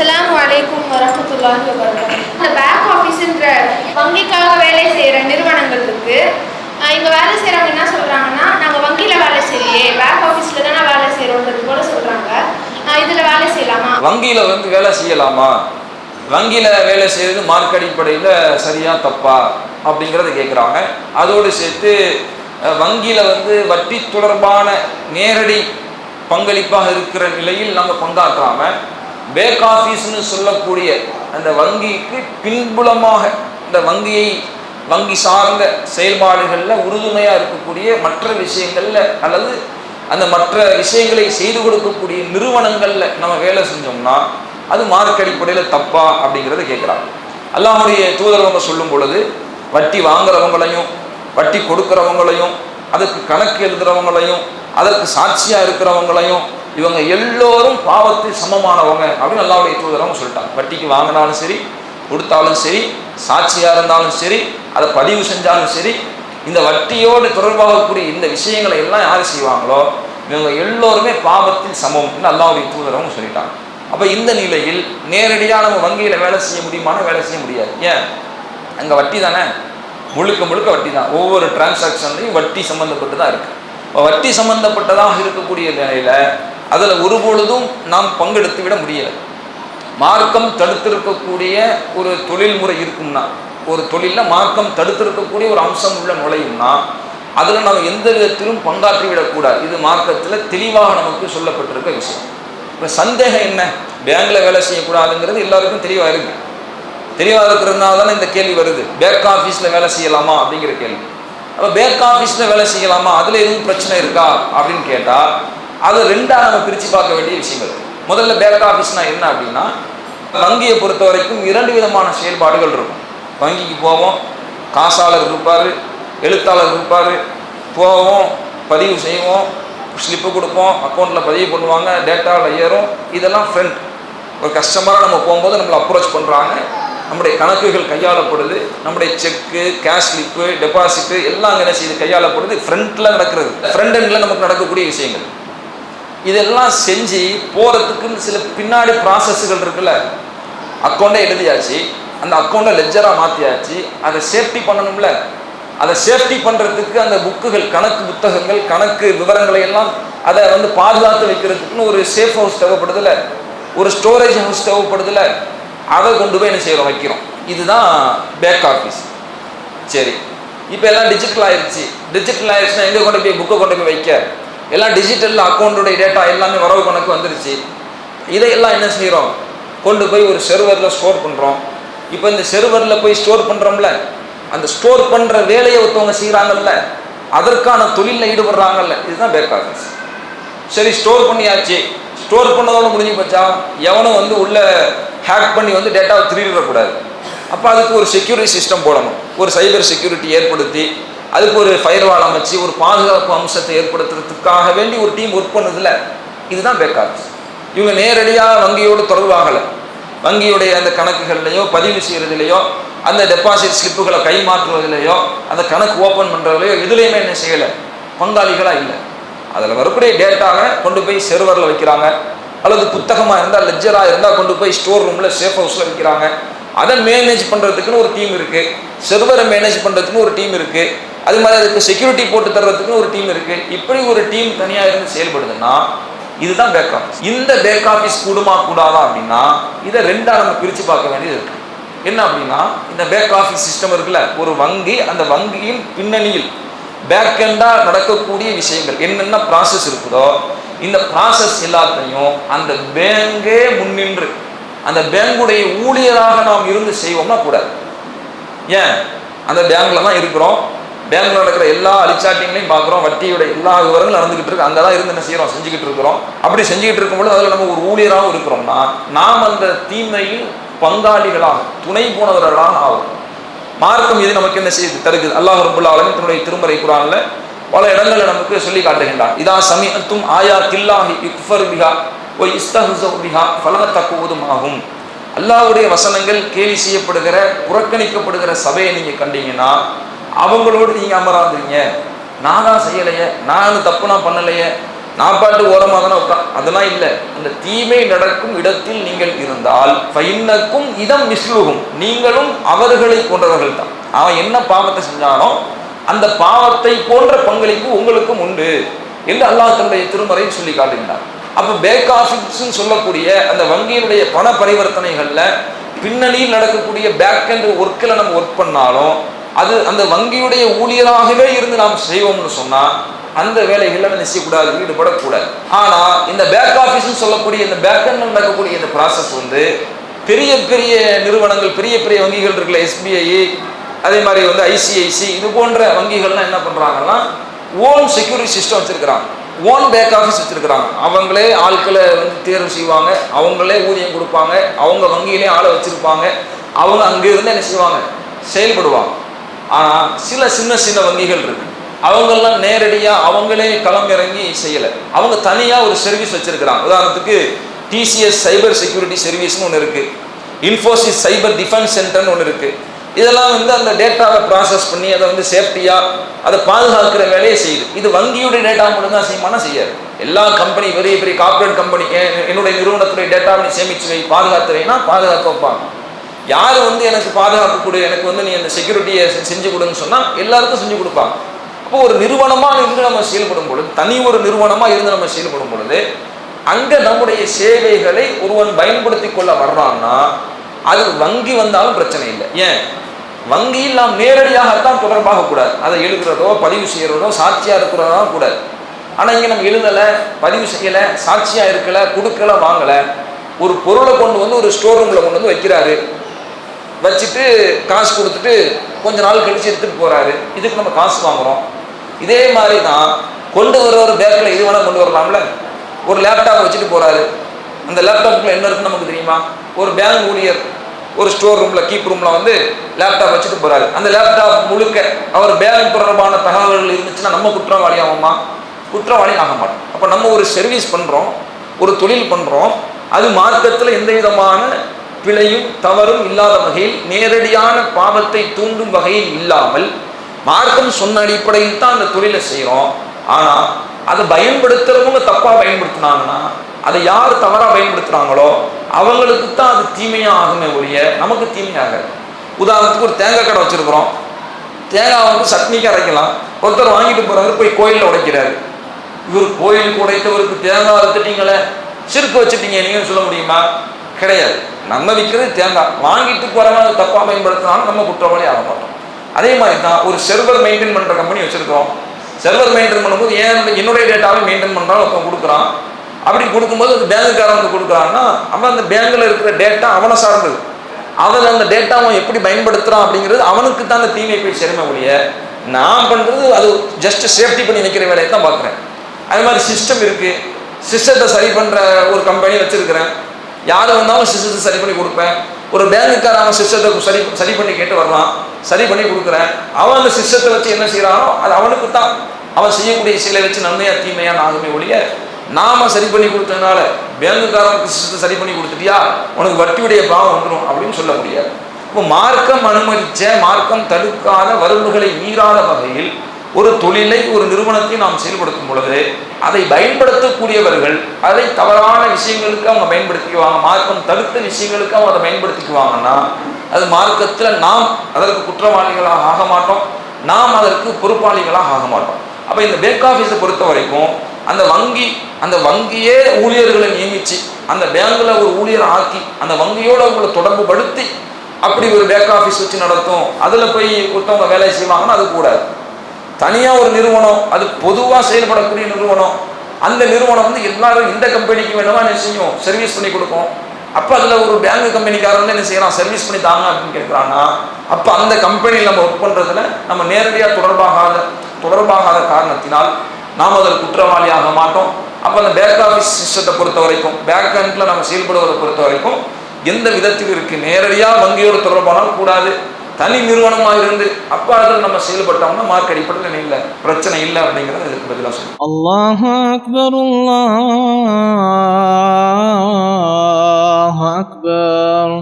அஸ்லாம் அலைக்கும் வரஹ்மத்துல்லாஹி வபரகாத்துஹு இந்த பேக் ஆஃபீஸ்ன்ற வங்கிக்காக வேலை செய்கிற நிறுவனங்கள் இருக்கு. இங்கே இங்க வேலை செய்கிறவங்க என்ன சொல்றாங்கன்னா நாங்க வங்கியில வேலை செய்யலையே பேக் ஆஃபீஸ்ல தானே வேலை செய்கிறோன்றது போல சொல்றாங்க. இதில் இதுல வேலை செய்யலாமா? வங்கியில் வந்து வேலை செய்யலாமா? வங்கியில் வேலை செய்கிறது மார்க் அடிப்படையில் சரியா தப்பா அப்படிங்கிறத கேட்குறாங்க அதோடு சேர்த்து வங்கியில் வந்து வட்டி தொடர்பான நேரடி பங்களிப்பாக இருக்கிற நிலையில் நம்ம பங்காற்றாம பேக் ஆஃபீஸ்னு சொல்லக்கூடிய அந்த வங்கிக்கு பின்புலமாக இந்த வங்கியை வங்கி சார்ந்த செயல்பாடுகளில் உறுதுணையாக இருக்கக்கூடிய மற்ற விஷயங்களில் அல்லது அந்த மற்ற விஷயங்களை செய்து கொடுக்கக்கூடிய நிறுவனங்களில் நம்ம வேலை செஞ்சோம்னா அது மார்க் அடிப்படையில் தப்பா அப்படிங்கிறத கேட்குறாங்க அல்லாமுடைய தூதரவங்க சொல்லும் பொழுது வட்டி வாங்குறவங்களையும் வட்டி கொடுக்குறவங்களையும் அதுக்கு கணக்கு எழுதுறவங்களையும் அதற்கு சாட்சியாக இருக்கிறவங்களையும் இவங்க எல்லோரும் பாவத்தில் சமமானவங்க அப்படின்னு அல்லாஹ்வுடைய தூதரவங்க சொல்லிட்டாங்க. வட்டிக்கு வாங்கினாலும் சரி கொடுத்தாலும் சரி சாட்சியாக இருந்தாலும் சரி அதை பதிவு செஞ்சாலும் சரி இந்த வட்டியோடு தொடர்பாகக்கூடிய இந்த விஷயங்களை எல்லாம் யார் செய்வாங்களோ இவங்க எல்லோருமே பாவத்தில் சமம்னு அல்லாஹ்வுடைய தூதரவங்க சொல்லிட்டாங்க. அப்போ இந்த நிலையில் நேரடியாக நம்ம வங்கியில் வேலை செய்ய முடியுமானா வேலை செய்ய முடியாது. ஏன்? அங்கே வட்டி தானே? முழுக்க முழுக்க வட்டி தான். ஒவ்வொரு டிரான்சாக்ஷன்லையும் வட்டி சம்மந்தப்பட்டு தான் இருக்குது இப்போ வட்டி சம்மந்தப்பட்டதாக இருக்கக்கூடிய நிலையில் அதில் ஒரு பொழுதும் நாம் பங்கெடுத்து விட முடியலை. மார்க்கம் தடுத்திருக்கக்கூடிய ஒரு தொழில்முறை இருக்கும்னா ஒரு தொழிலில் மார்க்கம் தடுத்திருக்கக்கூடிய ஒரு அம்சம் உள்ள நுழையும்னா அதில் நம்ம எந்த விதத்திலும் பங்காற்றி விடக்கூடாது. இது மார்க்கத்தில் தெளிவாக நமக்கு சொல்லப்பட்டிருக்க விஷயம். இப்போ சந்தேகம் என்ன? பேங்கில் வேலை செய்யக்கூடாதுங்கிறது எல்லாருக்கும் தெளிவாக இருக்குது தெளிவாக இருக்கிறதுனால தானே இந்த கேள்வி வருது. பேக் ஆஃபீஸில் வேலை செய்யலாமா அப்படிங்கிற கேள்வி. அப்போ பேக் ஆஃபீஸில் வேலை செய்யலாமா? அதில் எதுவும் பிரச்சனை இருக்கா? அப்படின்னு கேட்டால் அதை ரெண்டாக நம்ம பிரித்து பார்க்க வேண்டிய விஷயங்கள் முதல்ல பேக் ஆஃபீஸ்னா என்ன அப்படின்னா வங்கியை பொறுத்த வரைக்கும் இரண்டு விதமான செயல்பாடுகள் இருக்கும். வங்கிக்கு போவோம் காசாளர் இருப்பார் எழுத்தாளர் இருப்பார் போவோம் பதிவு செய்வோம் ஸ்லிப்பு கொடுப்போம் அக்கௌண்ட்டில் பதிவு பண்ணுவாங்க டேட்டாவில் ஏறும். இதெல்லாம் ஃப்ரெண்ட் ஒரு கஸ்டமராக நம்ம போகும்போது நம்மளை அப்ரோச் பண்ணுறாங்க நம்முடைய கணக்குகள் கையாளப்படுது. நம்முடைய செக்கு கேஷ் ஸ்லிப்பு டெபாசிட்டு எல்லாம் என்ன செய்யுது? கையாளப்படுது. ஃப்ரண்ட்டில் நடக்கிறது. ஃப்ரண்ட் எண்டில் நமக்கு நடக்கக்கூடிய விஷயங்கள். இதெல்லாம் செஞ்சு போகிறதுக்குன்னு சில பின்னாடி ப்ராசஸ்கள் இருக்குல்ல. அக்கௌண்ட்டை எழுதியாச்சு. அந்த அக்கௌண்ட்டை லெஜராக மாற்றியாச்சு அதை சேஃப்டி பண்ணணும்ல. அதை சேஃப்டி பண்ணுறதுக்கு அந்த புக்குகள் கணக்கு புத்தகங்கள் கணக்கு விவரங்களை எல்லாம் அதை வந்து பாதுகாத்து வைக்கிறதுக்குன்னு ஒரு சேஃப் ஹவுஸ் தேவைப்படுதில்ல. ஒரு ஸ்டோரேஜ் ஹவுஸ் தேவைப்படுதில்ல. அதை கொண்டு போய் என்ன செய்கிறோம் வைக்கிறோம். இதுதான் பேக் ஆஃபீஸ் சரி. இப்போ எல்லாம் டிஜிட்டல் ஆயிடுச்சு டிஜிட்டல் ஆயிடுச்சுன்னா எங்கே கொண்டு போய்? புக்கை கொண்டு போய் வைக்க? எல்லாம் டிஜிட்டலில் அக்கௌண்ட்டுடைய டேட்டா எல்லாமே வரவு கணக்கு வந்துருச்சு. இதையெல்லாம் என்ன செய்கிறோம் கொண்டு போய் ஒரு செர்வரில் ஸ்டோர் பண்ணுறோம் இப்போ இந்த செர்வரில் போய் ஸ்டோர் பண்ணுறோம்ல அந்த ஸ்டோர் பண்ணுற வேலையை ஒருத்தவங்க செய்கிறாங்கல்ல அதற்கான தொழிலில் ஈடுபடுறாங்கல்ல இதுதான் பேக் ஆஃபீஸ் சரி ஸ்டோர் பண்ணியாச்சு. ஸ்டோர் பண்ணதோட முடிஞ்சு போச்சா? எவனும் வந்து உள்ளே ஹேக் பண்ணி வந்து டேட்டாவை திருடிடக்கூடாது. அப்போ அதுக்கு ஒரு செக்யூரிட்டி சிஸ்டம் போடணும். ஒரு சைபர் செக்யூரிட்டி ஏற்படுத்தி அதுக்கு ஒரு ஃபயர்வால் அமைச்சு ஒரு பாதுகாப்பு அம்சத்தை ஏற்படுத்துறதுக்காக வேண்டி ஒரு டீம் ஒர்க் பண்ணுதில்ல இதுதான் பேக்கார் இவங்க நேரடியாக வங்கியோடு தொடர்பாகலை வங்கியுடைய அந்த கணக்குகள்லையோ பதிவு செய்கிறதுலையோ அந்த டெபாசிட் ஸ்லிப்புகளை கைமாற்றுவதிலையோ அந்த கணக்கு ஓப்பன் பண்ணுறதுலையோ இதுலேயுமே என்ன செய்யலை. பங்காளிகளாக இல்லை. அதில் வரக்கூடிய டேட்டாவை கொண்டு போய் செர்வரில் வைக்கிறாங்க. அல்லது புத்தகமாக இருந்தால் லெஜராக இருந்தால் கொண்டு போய் ஸ்டோர் ரூமில் சேஃப் ஹவுஸில் வைக்கிறாங்க. அதை மேனேஜ் பண்ணுறதுக்குன்னு ஒரு டீம் இருக்குது செர்வரை மேனேஜ் பண்ணுறதுக்குன்னு ஒரு டீம் இருக்குது அது மாதிரி அதுக்கு செக்யூரிட்டி போட்டு தர்றதுக்கு ஒரு டீம் இருக்குது இப்படி ஒரு டீம் தனியாக இருந்து செயல்படுதுன்னா இதுதான் பேக் ஆஃபீஸ் இந்த பேக் ஆஃபீஸ் கூடுமா கூடாதா அப்படின்னா இதை ரெண்டாக நம்ம பிரித்து பார்க்க வேண்டியது இருக்கு. என்ன அப்படின்னா இந்த பேக் ஆஃபீஸ் சிஸ்டம் இருக்குல்ல ஒரு வங்கி அந்த வங்கியின் பின்னணியில் பேக் எண்டாக நடக்கக்கூடிய விஷயங்கள் என்னென்ன ப்ராசஸ் இருக்குதோ இந்த ப்ராசஸ் எல்லாத்தையும் அந்த பேங்கே முன்னின்று அந்த பேங்குடைய ஊழியராக நாம் இருந்து செய்வோம்னா கூடாது ஏன்? அந்த பேங்க்ல தான் இருக்கிறோம். பேங்க்ல நடக்கிற எல்லா அலிச்சாட்டிங்களையும் பார்க்குறோம். வட்டியோட எல்லா விவரங்களும் நடந்துகிட்டு இருக்கு. அங்கே தான் இருந்து என்ன செய்கிறோம் செஞ்சுக்கிட்டு இருக்கிறோம். அப்படி செஞ்சுக்கிட்டு இருக்கும்போது அதில் நம்ம ஒரு ஊழியராகவும் இருக்கிறோம்னா நாம் அந்த தீமையில் பங்காளிகளாக துணை போனவர்களாக ஆகும் மார்க்கம் இது நமக்கு என்ன செய்து தருகுது அல்லாஹ் ரபுல்லா ஆலமின் தன்னுடைய திருமறை குரானில் பல இடங்களில் நமக்கு சொல்லி காட்டுகின்றான். இதா சமயத்தும் ஆயா தில்லாஹி யுக்ஃபர் பிஹா ஓ இஸ்தஹுசோ பிஹா பலன தக்குவதும் ஆகும். அல்லாஹுடைய வசனங்கள் கேலி செய்யப்படுகிற புறக்கணிக்கப்படுகிற சபையை நீங்கள் கண்டீங்கன்னா அவங்களோடு நீங்கள் அமராதுங்க. நான் தான் செய்யலையே நான் தப்பு நான் பண்ணலையே நான் பாட்டு ஓரமாக தானே உட்கா அதெல்லாம் இல்லை. அந்த தீமை நடக்கும் இடத்தில் நீங்கள் இருந்தால் ஃபைன்னக்கும் இதம் மிஸ்லுகும். நீங்களும் அவர்களை போன்றவர்கள் தான். அவன் என்ன பாவத்தை செஞ்சானோ அந்த பாவத்தை போன்ற பங்களிப்பு உங்களுக்கும் உண்டு என்று அல்லாஹ் தன்னுடைய திருமறையும் சொல்லி காட்டுகிறார் அப்போ பேக் ஆஃபீஸ்ன்னு சொல்லக்கூடிய அந்த வங்கியினுடைய பண பரிவர்த்தனைகளில் பின்னணியில் நடக்கக்கூடிய பேக் அண்ட் ஒர்க்கில் நம்ம ஒர்க் பண்ணாலும் அது அந்த வங்கியுடைய ஊழியராகவே இருந்து நாம் செய்வோம்னு சொன்னால் அந்த வேலைகளில் நம்ம செய்யக்கூடாது ஈடுபடக்கூடாது. ஆனால் இந்த பேக் ஆஃபீஸ்னு சொல்லக்கூடிய இந்த பேக் நடக்கக்கூடிய இந்த ப்ராசஸ் வந்து பெரிய பெரிய நிறுவனங்கள் பெரிய பெரிய வங்கிகள் இருக்குல்ல எஸ்பிஐ அதே மாதிரி வந்து ஐசிஐசி இது போன்ற வங்கிகள்லாம் என்ன பண்ணுறாங்கன்னா ஓன் செக்யூரிட்டி சிஸ்டம் வச்சுருக்கிறாங்க. ஓன் பேக் ஆஃபீஸ் வச்சுருக்கிறாங்க. அவங்களே ஆட்களை வந்து தேர்வு செய்வாங்க அவங்களே ஊதியம் கொடுப்பாங்க அவங்க வங்கியிலே ஆளை வச்சுருப்பாங்க அவங்க அங்கே இருந்து என்ன செய்வாங்க? செயல்படுவாங்க. ஆனால் சில சின்ன சின்ன வங்கிகள் இருக்கு. அவங்கெல்லாம் நேரடியாக அவங்களே களம் இறங்கி செய்யலை. அவங்க தனியாக ஒரு சர்வீஸ் வச்சுருக்கிறாங்க. உதாரணத்துக்கு டிசிஎஸ் சைபர் செக்யூரிட்டி சர்வீஸ்னு ஒன்று இருக்குது இன்ஃபோசிஸ் சைபர் டிஃபென்ஸ் சென்டர்னு ஒன்று இருக்குது இதெல்லாம் வந்து அந்த டேட்டாவை ப்ராசஸ் பண்ணி அதை வந்து சேஃப்டியாக அதை பாதுகாக்கிற வேலையை செய்யுது. இது வங்கியுடைய டேட்டா மட்டும் தான் செய்யுமானா செய்யாது. எல்லா கம்பெனி பெரிய பெரிய கார்ப்பரேட் கம்பெனி என்னுடைய நிறுவனத்துடைய டேட்டாவை நீ சேமிச்சு வை பாதுகாத்து பாதுகாக்க வைப்பாங்க. யார் வந்து எனக்கு பாதுகாப்பு கொடு எனக்கு வந்து நீ அந்த செக்யூரிட்டியை செஞ்சு கொடுன்னு சொன்னால் எல்லாருக்கும் செஞ்சு கொடுப்பாங்க. அப்போ ஒரு நிறுவனமாக இருந்து நம்ம செயல்படும் பொழுது தனி ஒரு நிறுவனமாக இருந்து நம்ம செயல்படும் பொழுது அங்கே நம்முடைய சேவைகளை ஒருவன் பயன்படுத்தி கொள்ள வர்றான்னா அது வங்கி வந்தாலும் பிரச்சனை இல்லை. ஏன்? வங்கியில் நாம் நேரடியாகத்தான் தொடர்பாக கூடாது அதை எழுதுறதோ பதிவு செய்கிறதோ சாட்சியாக இருக்கிறதோ கூடாது ஆனால் இங்கே நம்ம எழுதலை பதிவு செய்யலை சாட்சியாக இருக்கலை கொடுக்கல வாங்கலை ஒரு பொருளை கொண்டு வந்து ஒரு ஸ்டோர் ரூமில் கொண்டு வந்து வைக்கிறாரு. வச்சுட்டு காசு கொடுத்துட்டு கொஞ்ச நாள் கழிச்சு எடுத்துகிட்டு போகிறாரு இதுக்கு நம்ம காசு வாங்குகிறோம் இதே மாதிரி தான் கொண்டு வர ஒரு பேக்கில் இது வேணால் கொண்டு வரலாம்ல. ஒரு லேப்டாப் வச்சுட்டு போகிறாரு அந்த லேப்டாப்பில் என்ன இருக்குன்னு நமக்கு தெரியுமா? ஒரு பேங்க் ஊழியர் ஒரு ஸ்டோர் ரூமில் கீப் ரூமில் வந்து லேப்டாப் வச்சுட்டு போகிறாரு அந்த லேப்டாப் முழுக்க அவர் பேங்க் தொடர்பான தகவல்கள் இருந்துச்சுன்னா நம்ம குற்றவாளி ஆகுமா குற்றவாளி ஆக மாட்டோம். அப்போ நம்ம ஒரு சர்வீஸ் பண்ணுறோம் ஒரு தொழில் பண்ணுறோம் அது மார்க்கத்தில் எந்த விதமான பிழையும் தவறும் இல்லாத வகையில் நேரடியான பாவத்தை தூண்டும் வகையில் இல்லாமல் மார்க்கம் சொன்ன அடிப்படையில் தான் அந்த தொழிலை செய்கிறோம். ஆனால் அதை பயன்படுத்துறவங்க தப்பாக பயன்படுத்தினாங்கன்னா அதை யார் தவறாக பயன்படுத்துகிறாங்களோ அவங்களுக்கு தான் அது தீமையாக ஆகுமே ஒழிய நமக்கு தீமையாகாது. உதாரணத்துக்கு ஒரு தேங்காய் கடை வச்சுருக்குறோம். தேங்காய் வந்து சட்னிக்கு அரைக்கலாம். ஒருத்தர் வாங்கிட்டு போகிறவர் போய் கோயிலில் உடைக்கிறாரு. இவர் கோயிலுக்கு உடைத்தவருக்கு தேங்காய் அறுத்துட்டீங்களே சிறுக்கு வச்சுட்டீங்க நீங்கள் சொல்ல முடியுமா? கிடையாது. நம்ம விற்கிறது தேங்காய். வாங்கிட்டு போகிறவங்க தப்பாக பயன்படுத்தினாலும் நம்ம குற்றவாளி ஆக மாட்டோம். அதே மாதிரி தான் ஒரு செர்வர் மெயின்டைன் பண்ணுற கம்பெனி வச்சுருக்கோம் செர்வர் மெயின்டைன் பண்ணும்போது ஏன் என்னுடைய டேட்டாவை மெயின்டைன் பண்ணுறாலும் ஒருத்தன் கொடுக்குறான். அப்படி கொடுக்கும்போது அந்த பேங்குக்காரன் வந்து கொடுக்குறான்னா அவன் அந்த பேங்கில் இருக்கிற டேட்டா அவனை சார்ந்தது. அவன் அந்த டேட்டா அவன் எப்படி பயன்படுத்துகிறான் அப்படிங்கிறது அவனுக்கு தான் அந்த தீமை போய் சேருமே ஒழிய நான் பண்ணுறது அது ஜஸ்ட் சேஃப்டி பண்ணி வைக்கிற வேலையை தான் பார்க்குறேன். அது மாதிரி சிஸ்டம் இருக்குது சிஸ்டத்தை சரி பண்ணுற ஒரு கம்பெனி வச்சுருக்கிறேன். யார் வந்தாலும் சிஸ்டத்தை சரி பண்ணி கொடுப்பேன். ஒரு பேங்குக்கார அவன் சிஸ்டத்தை சரி சரி பண்ணி கேட்டு வர்றான் சரி பண்ணி கொடுக்குறேன். அவன் அந்த சிஸ்டத்தை வச்சு என்ன செய்கிறானோ அது அவனுக்கு தான் அவன் செய்யக்கூடிய சிலை வச்சு நன்மையா தீமையா ஆகுமே ஒழிய நாம சரி பண்ணி கொடுத்ததுனால பேங்குக்காரனுக்கு சிஸ்டத்தை சரி பண்ணி கொடுத்துட்டியா? உனக்கு வட்டியுடைய பாவம் வந்துடும் அப்படின்னு சொல்ல முடியாது. இப்போ மார்க்கம் அனுமதிச்ச மார்க்கம் தடுக்காத வரம்புகளை மீறாத வகையில் ஒரு தொழிலை ஒரு நிறுவனத்தை நாம் செயல்படுத்தும் பொழுது அதை பயன்படுத்தக்கூடியவர்கள் அதை தவறான விஷயங்களுக்கு அவங்க பயன்படுத்திக்குவாங்க மார்க்கம் தடுத்த விஷயங்களுக்கு அவங்க அதை பயன்படுத்திக்குவாங்கன்னா அது மார்க்கத்தில் நாம் அதற்கு குற்றவாளிகளாக ஆக மாட்டோம் நாம் அதற்கு பொறுப்பாளிகளாக ஆக மாட்டோம். அப்போ இந்த பேக் ஆஃபீஸை பொறுத்த வரைக்கும் அந்த வங்கி அந்த வங்கியே ஊழியர்களை நியமித்து அந்த பேங்கில் ஒரு ஊழியரை ஆக்கி அந்த வங்கியோட உங்களை தொடர்பு படுத்தி அப்படி ஒரு பேக் ஆஃபீஸ் வச்சு நடத்தும் அதில் போய் ஒருத்தவங்க வேலை செய்வாங்கன்னா அது கூடாது. தனியாக ஒரு நிறுவனம் அது பொதுவாக செயல்படக்கூடிய நிறுவனம். அந்த நிறுவனம் வந்து எல்லாரும் இந்த கம்பெனிக்கு வேணுமா என்ன செய்யும்? சர்வீஸ் பண்ணி கொடுக்கும். அப்போ அதில் ஒரு பேங்க் கம்பெனிக்காரன் வந்து என்ன செய்யலாம் சர்வீஸ் பண்ணி தாங்க அப்படின்னு கேட்குறாங்கன்னா அப்போ அந்த கம்பெனியில் நம்ம ஒர்க் பண்ணுறதுல நம்ம நேரடியாக தொடர்பாகாத தொடர்பாகாத காரணத்தினால் நாம் அதில் குற்றவாளியாக மாட்டோம். அப்போ அந்த பேக் ஆஃபீஸ் சிஸ்டத்தை பொறுத்த வரைக்கும் பேக் அண்டில் நம்ம செயல்படுவதை பொறுத்த வரைக்கும் எந்த விதத்தில் இருக்குது நேரடியாக வங்கியோடு தொடர்பானாலும் கூடாது. தனி நிறுவனமாக இருந்து அப்போ அதில் நம்ம செயல்பட்டோம்னா மார்க் அடிப்படையில் இல்லை? பிரச்சனை இல்லை அப்படிங்கிறத இதுக்கு பதிலாக சொல்லுவோம் அல்லாஹ் அக்பர் அல்லாஹ் அக்பர்.